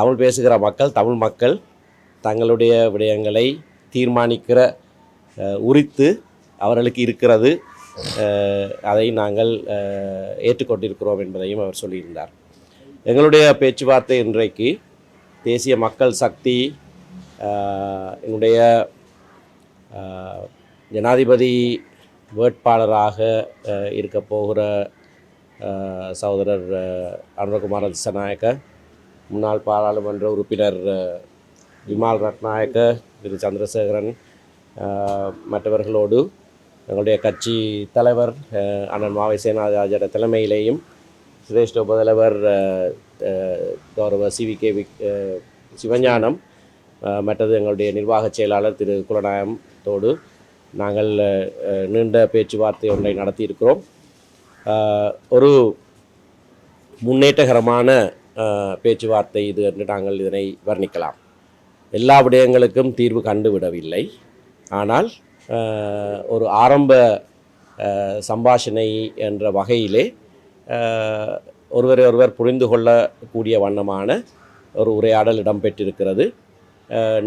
தமிழ் பேசுகிற மக்கள் தமிழ் மக்கள் தங்களுடைய விடயங்களை தீர்மானிக்கிற உரித்து அவர்களுக்கு இருக்கிறது. அதை நாங்கள் ஏற்றுக்கொண்டிருக்கிறோம் என்பதையும் அவர் சொல்லியிருந்தார். எங்களுடைய பேச்சுவார்த்தை இன்றைக்கு தேசிய மக்கள் சக்தி என்னுடைய ஜனாதிபதி வேட்பாளராக இருக்க போகிற சகோதரர் அஹ், அனுரகுமார திசநாயக்க முன்னாள் பாராளுமன்ற உறுப்பினர் விமால் ரட்நாயக்க திரு. சந்திரசேகரன் மற்றவர்களோடு எங்களுடைய கட்சி தலைவர் அண்ணன் மாவை சேனாராஜர தலைமையிலேயும் சிரேஷ்ட உபதலைவர் கௌரவ சி. வி. கே. சிவஞானம் மற்றது எங்களுடைய நிர்வாக செயலாளர் திரு. குலநாயகத்தோடு நாங்கள் நீண்ட பேச்சுவார்த்தை ஒன்றை நடத்தியிருக்கிறோம். ஒரு முன்னேற்றகரமான பேச்சுவார்த்தை இது என்று நாங்கள் இதனை வர்ணிக்கலாம். எல்லா விடயங்களுக்கும் தீர்வு கண்டுவிடவில்லை. ஆனால் ஒரு ஆரம்ப சம்பாஷணை என்ற வகையிலே ஒருவரை ஒருவர் புரிந்து கொள்ளக்கூடிய வண்ணமான ஒரு உரையாடல் இடம்பெற்றிருக்கிறது.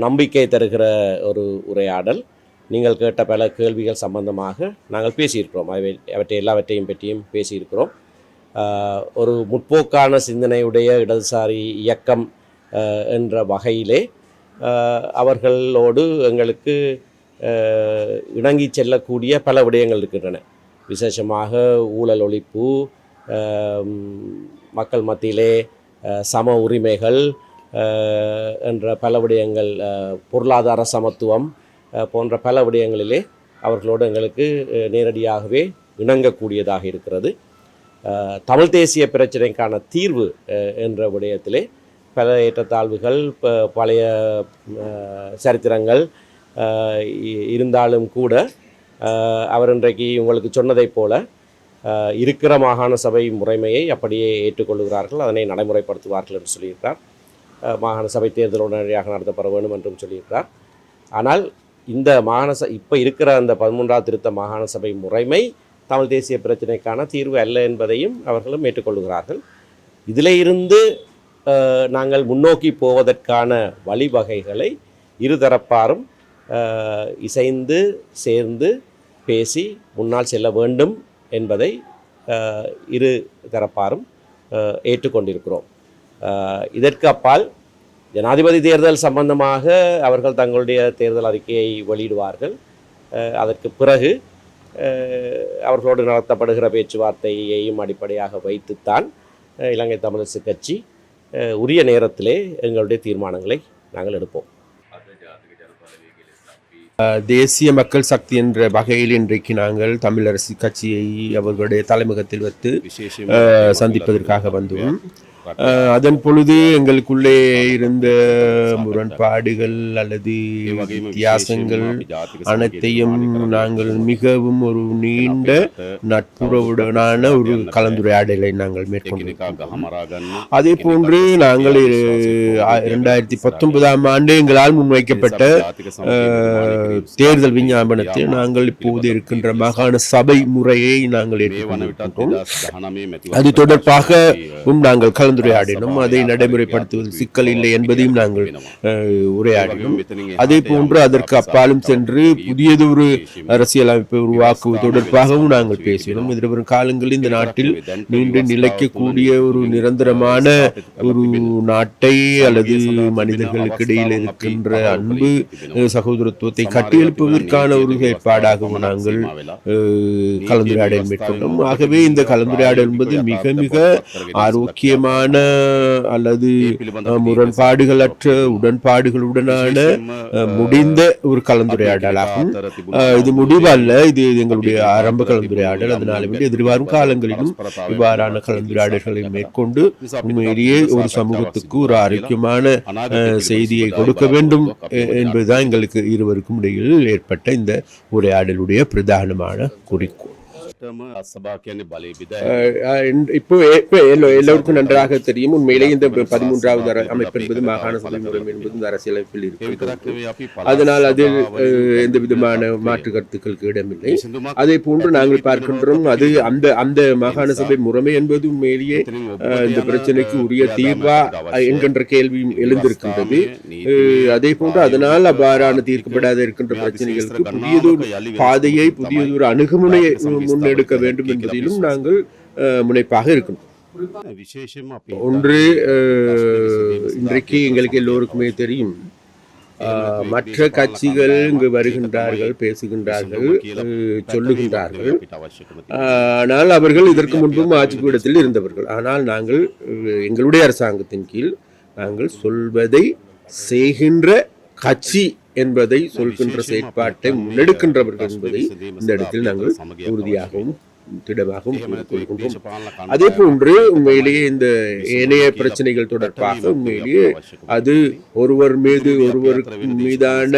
நம்பிக்கை தருகிற ஒரு உரையாடல். நீங்கள் கேட்ட பல கேள்விகள் சம்பந்தமாக நாங்கள் பேசியிருக்கிறோம். அவை அவற்றை எல்லாவற்றையும் பற்றியும் பேசியிருக்கிறோம். ஒரு முற்போக்கான சிந்தனையுடைய இடதுசாரி இயக்கம் என்ற வகையிலே அவர்களோடு எங்களுக்கு இணங்கி செல்லக்கூடிய பல விடயங்கள் இருக்கின்றன. விசேஷமாக ஊழல் ஒழிப்பு மக்கள் மத்தியிலே சம உரிமைகள் என்ற பல விடயங்கள் பொருளாதார சமத்துவம் போன்ற பல விடயங்களிலே அவர்களோடு எங்களுக்கு நேரடியாகவே இணங்கக்கூடியதாக இருக்கிறது. தமிழ் தேசிய பிரச்சனைக்கான தீர்வு என்ற விடயத்திலே பல ஏற்றத்தாழ்வுகள் பழைய சரித்திரங்கள் இ- இருந்தாலும் கூட அவர் இன்றைக்கு உங்களுக்கு சொன்னதைப் போல இருக்கிற மாகாண சபை முறைமையை அப்படியே ஏற்றுக்கொள்கிறார்கள் அதனை நடைமுறைப்படுத்துவார்கள் என்று சொல்லியிருக்கிறார். மாகாண சபை தேர்தல் உடனடியாக நடத்தப்பட வேண்டும் என்றும் சொல்லியிருக்கிறார். ஆனால் இந்த மாகாண ச இப்போ இருக்கிற அந்த பதிமூன்றாவது திருத்த மாகாண சபை முறைமை தமிழ் தேசிய பிரச்சனைக்கான தீர்வு அல்ல என்பதையும் அவர்களும் ஏற்றுக்கொள்கிறார்கள். இதில் இருந்து நாங்கள் முன்னோக்கி போவதற்கான வழிவகைகளை இருதரப்பாரும் இசைந்து சேர்ந்து பேசி முன்னால் செல்ல வேண்டும் என்பதை இரு தரப்பாரும் ஏற்றுக்கொண்டிருக்கிறோம். இதற்கு அப்பால் ஜனாதிபதி தேர்தல் சம்பந்தமாக அவர்கள் தங்களுடைய தேர்தல் அறிக்கையை வெளியிடுவார்கள். அதற்கு பிறகு அவர்களோடு நடத்தப்படுகிற பேச்சுவார்த்தையையும் அடிப்படையாக வைத்துத்தான் இலங்கை தமிழரசு கட்சி உரிய நேரத்திலே எங்களுடைய தீர்மானங்களை நாங்கள் எடுப்போம். தேசிய மக்கள் சக்தி என்ற வகையில் இன்றைக்கு நாங்கள் தமிழரசு கட்சியை அவர்களுடைய தலைமுகத்தில் வைத்து சந்திப்பதற்காக வந்தோம் அதன் பொழுது எங்களுக்குள்ளே இருந்த முரண்பாடுகள் அல்லது வித்தியாசங்கள் அனைத்தையும் நாங்கள் மிகவும் ஒரு நீண்ட நட்புறவுடனான ஒரு கலந்துரையாடலை நாங்கள் மேற்கொண்டிருக்கிறோம் அதே போன்று நாங்கள் இரண்டாயிரத்தி பத்தொன்பதாம் ஆண்டு எங்களால் முன்வைக்கப்பட்ட தேர்தல் விஞ்ஞாபனத்தில் நாங்கள் இப்போது இருக்கின்ற மாகாண சபை முறையை நாங்கள் அது தொடர்பாகவும் நாங்கள் கலந்துரையாடினோம் அதை நடைமுறைப்படுத்துவதில் சிக்கல் இல்லை என்பதையும் நாங்கள் உரையாடினோம். அதே போன்று அதற்கு அப்பாலும் சென்று புதியதொரு அரசியலமைப்பை உருவாக்குவது தொடர்பாகவும் நாங்கள் பேசினோம். எதிர்வரும் காலங்களில் இந்த நாட்டில் நீண்டு நிலைக்கக்கூடிய ஒரு நிரந்தரமான ஒரு நாட்டை அல்லது மனிதர்களுக்கு இடையில் இருக்கின்ற அன்பு சகோதரத்துவத்தை கட்டியெழுப்புவதற்கான ஒரு செயற்பாடாகவும் நாங்கள் கலந்துரையாடல் மேற்கொண்டோம். ஆகவே இந்த கலந்துரையாடல் என்பது மிக மிக ஆரோக்கியமான அல்லது அஹ், முரண்பாடுகளற்ற உடன்பாடுகளுடனான முடிந்த ஒரு கலந்துரையாடலாகும் இது முடிவல்ல. இது எங்களுடைய ஆரம்ப கலந்துரையாடல். அதனால வேண்டி எதிர்வரும் காலங்களிலும் இவ்வாறான கலந்துரையாடல்களை மேற்கொண்டு உண்மையிலேயே ஒரு சமூகத்துக்கு ஒரு ஆரோக்கியமான செய்தியை கொடுக்க வேண்டும். என்பதுதான் எங்களுக்கு இருவருக்கும் இடையில் ஏற்பட்ட இந்த உரையாடலுடைய பிரதானமான குறிக்கோள். இப்போ எல்லோருக்கும் நன்றாக தெரியும் உண்மையிலே இந்த பதிமூன்றாவது அமைப்பு என்பது மாகாண சபை முறை என்பது அரசியலமைப்பில் அதனால் அதில் எந்த விதமான மாற்று கருத்துக்களுக்கு இடமில்லை அதே போன்று நாங்கள் பார்க்கின்றோம் அது அந்த அந்த மாகாண சபை முறைமை என்பது உண்மையிலேயே இந்த பிரச்சனைக்கு உரிய தீர்வா என்கின்ற கேள்வியும் எழுந்திருக்கின்றது அதே போன்று அதனால் அவ்வாறான தீர்க்கப்படாத இருக்கின்ற பிரச்சனைகளுக்கு புதியதொரு பாதையை புதியதொரு அணுகுமுறை முன்னே எடுக்க வேண்டும் என்பதிலும் நாங்கள் முனைப்பாக இருக்கணும். ஒன்று இன்றைக்கு எங்களுக்கு எல்லோருக்குமே தெரியும். மற்ற கட்சிகள் இங்கு வருகின்றார்கள் பேசுகின்றார்கள் சொல்லுகின்றார்கள். ஆனால் அவர்கள் இதற்கு முன்பும் ஆட்சி கூடத்தில் இருந்தவர்கள். ஆனால் நாங்கள் எங்களுடைய அரசாங்கத்தின் கீழ் நாங்கள் சொல்வதை செய்கின்ற கட்சி என்பதை சொல்கின்ற செயற்பாட்டை முன்னெடுக்கின்றவர்கள் என்பதை இந்த இடத்தில் நாங்கள் உறுதியாகவும் திடமாகவும் கொள்கின்றோம் அதே போன்று உண்மையிலேயே இந்த ஏனைய பிரச்சனைகள் தொடர்பாக உண்மையிலேயே அது ஒருவர் மீது ஒருவருக்கு மீதான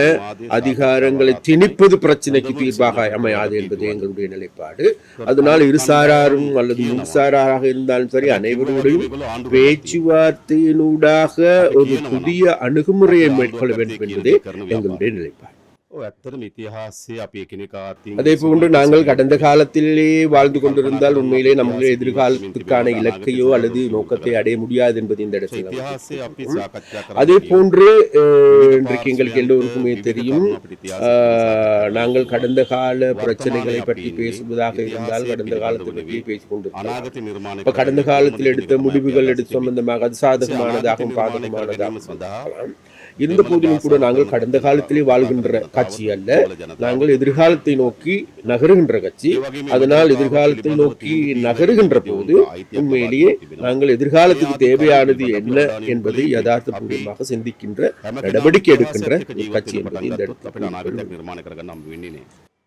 அதிகாரங்களை திணிப்பது பிரச்சனைக்கு தீர்வாக அமையாது என்பது எங்களுடைய நிலைப்பாடு. அதனால் இருசாராரும் அல்லது முன்சாராக இருந்தாலும் சரி அனைவரோடையும் பேச்சுவார்த்தையினூடாக ஒரு புதிய அணுகுமுறையை மேற்கொள்ள வேண்டும் என்பதே எங்களுடைய நிலைப்பாடு. ඇත්තරම ඉතිහාසය අපි එකනෙකා අතින් அதே போன்று நாங்கள் கடந்த காலத்திலே வாழ்ந்து கொண்டிருந்தால் உண்மையிலே நம்முடைய எதிர்காலத்துக்கான இலக்கையோ அல்லது நோக்கத்தை அடைய முடியாது என்பது இந்த இடத்தில் நமக்கு ඉතිහාසය අපි සාකච්ඡා කරා அதே போன்று அஹ், இன்றைக்கு எங்களுக்கு எல்லோருக்குமே தெரியும் அஹ், நாங்கள் கடந்த கால பிரச்சனைகளை பற்றி பேசுவதாக இருந்தால் கடந்த காலத்தை பற்றி பேசிக் கொண்டிருக்கிறோம் අනාගත නිර්මාණය இப்ப கடந்த காலத்தில் எடுத்த முடிவுகள் எடுத்து சம்பந்தமாக அது சாதகமானதாகவும் பாதகமானதாகவும் இருக்கலாம். இருந்த போதிலும் கூட நாங்கள் கடந்த காலத்திலே வாழ்கின்ற கட்சி அல்ல நாங்கள் எதிர்காலத்தை நோக்கி நகருகின்ற கட்சி அதனால் எதிர்காலத்தை நோக்கி நகருகின்ற போது உண்மையிலேயே நாங்கள் எதிர்காலத்துக்கு தேவையானது என்ன என்பதை யதார்த்தபூர்வமாக சிந்திக்கின்ற நடவடிக்கை எடுக்கின்ற கட்சி என்பதை இந்த இடத்தில்